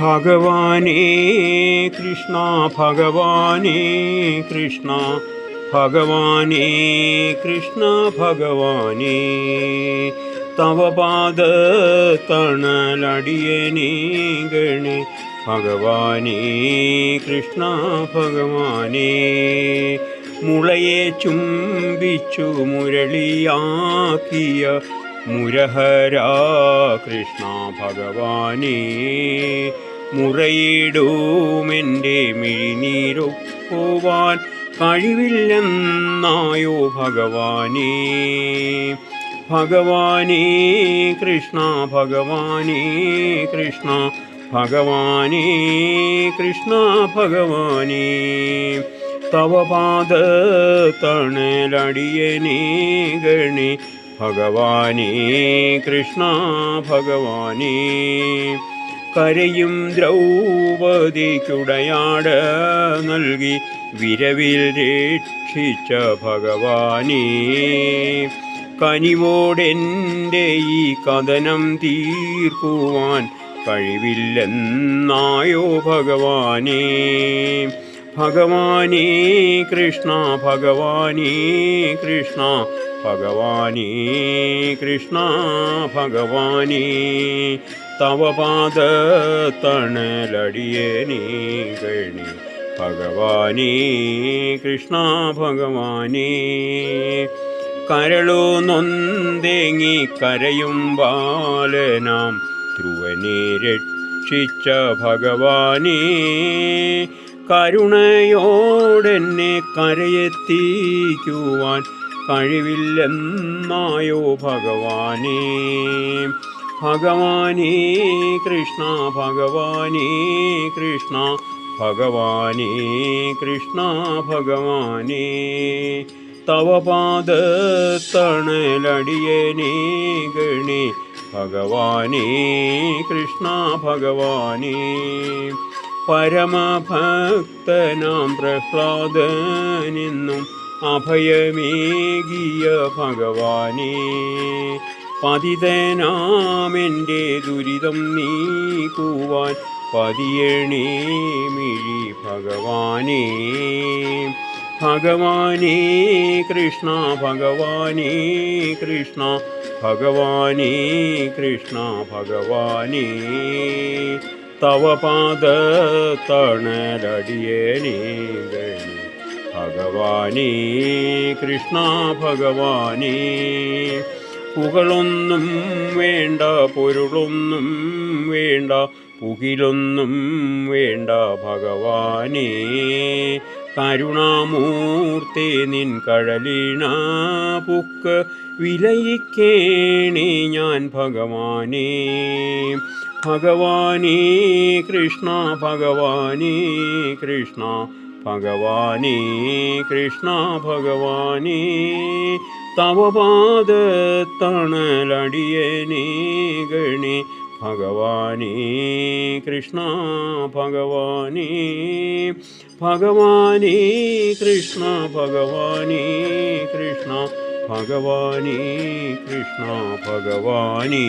ഭഗവാനേ കൃഷ്ണ ഭഗവാനേ കൃഷ്ണ ഭഗവാനേ കൃഷ്ണ ഭഗവാനേ. തവ പാദ തണലടിയനേ ഗണേ ഭഗവാനേ കൃഷ്ണ ഭഗവാനേ. മുളയെ ചുംബിച്ചു മുരളിയാക്കിയ മുരഹരാ കൃഷ്ണ ഭഗവാനേ. മുറയിടുമെന്റെ മിഴിനീരൊപ്പുവാൻ കഴിവില്ലെന്നായോ ഭഗവാനേ? ഭഗവാനേ കൃഷ്ണ ഭഗവാനേ കൃഷ്ണ ഭഗവാനേ കൃഷ്ണ ഭഗവാനേ. തവ പാദ തണലടിയനേ ഗണേ ഭഗവാനേ കൃഷ്ണ ഭഗവാനേ. കരയും ദ്രൗപതിക്കുടയാട് നൽകി വിരവിൽ രക്ഷിച്ച ഭഗവാനേ. കനിവോടെന്റെ ഈ കഥനം തീർക്കുവാൻ കഴിവില്ലെന്നായോ ഭഗവാനേ. ഭഗവാനേ കൃഷ്ണ ഭഗവാനേ കൃഷ്ണ ഭഗവാനേ കൃഷ്ണ ഭഗവാനേ. തവ തണലടിയേ തണലടിയനേ ഗണി ഭഗവാനേ കൃഷ്ണ ഭഗവാനേ. കരളു നൊന്തെങ്ങി കരയും ബാലനാം. ധ്രുവനെ രക്ഷിച്ച ഭഗവാനേ. കരുണയോടെന്നെ കരയെത്തിക്കുവാൻ കഴിവില്ലെന്നായോ ഭഗവാനേ. ഭഗവാനേ കൃഷ്ണ ഭഗവാനേ കൃഷ്ണ ഭഗവാനേ കൃഷ്ണ ഭഗവാനേ. തവ പാദ തണലടിയനേ ഗണേ ഭഗവാനേ കൃഷ്ണ ഭഗവാനേ. പരമഭക്തനാം പ്രഹ്ലാദനെന്നും അഭയമേകിയ ഭഗവാനേ. പതിതനാമെന്റെ ദുരിതം നീക്കുവാൻ പതിയണേ മിഴി ഭഗവാനേ. ഭഗവാനേ കൃഷ്ണ ഭഗവാനേ കൃഷ്ണ ഭഗവാനേ കൃഷ്ണ ഭഗവാനേ. തവ പാദ തണലടിയനേ ഭഗവാനേ കൃഷ്ണ ഭഗവാനേ. പുകളൊന്നും വേണ്ട പൊരുളൊന്നും വേണ്ട പുകിലൊന്നും വേണ്ട ഭഗവാനേ. കരുണാമൂർത്തി നിൻ കഴലിണ പുക്ക് വിലയിക്കേണേ ഞാൻ ഭഗവാനേ. ഭഗവാനേ കൃഷ്ണ ഭഗവാനേ കൃഷ്ണ. ഭഗവാനേ കൃഷ്ണ ഭഗവാനേ തവ പാദ തണലടിയനേ ഗണേ. ഭഗവാനേ കൃഷ്ണ ഭഗവാനേ ഭഗവാനേ കൃഷ്ണ ഭഗവാനേ കൃഷ്ണ ഭഗവാനേ കൃഷ്ണ ഭഗവാനേ.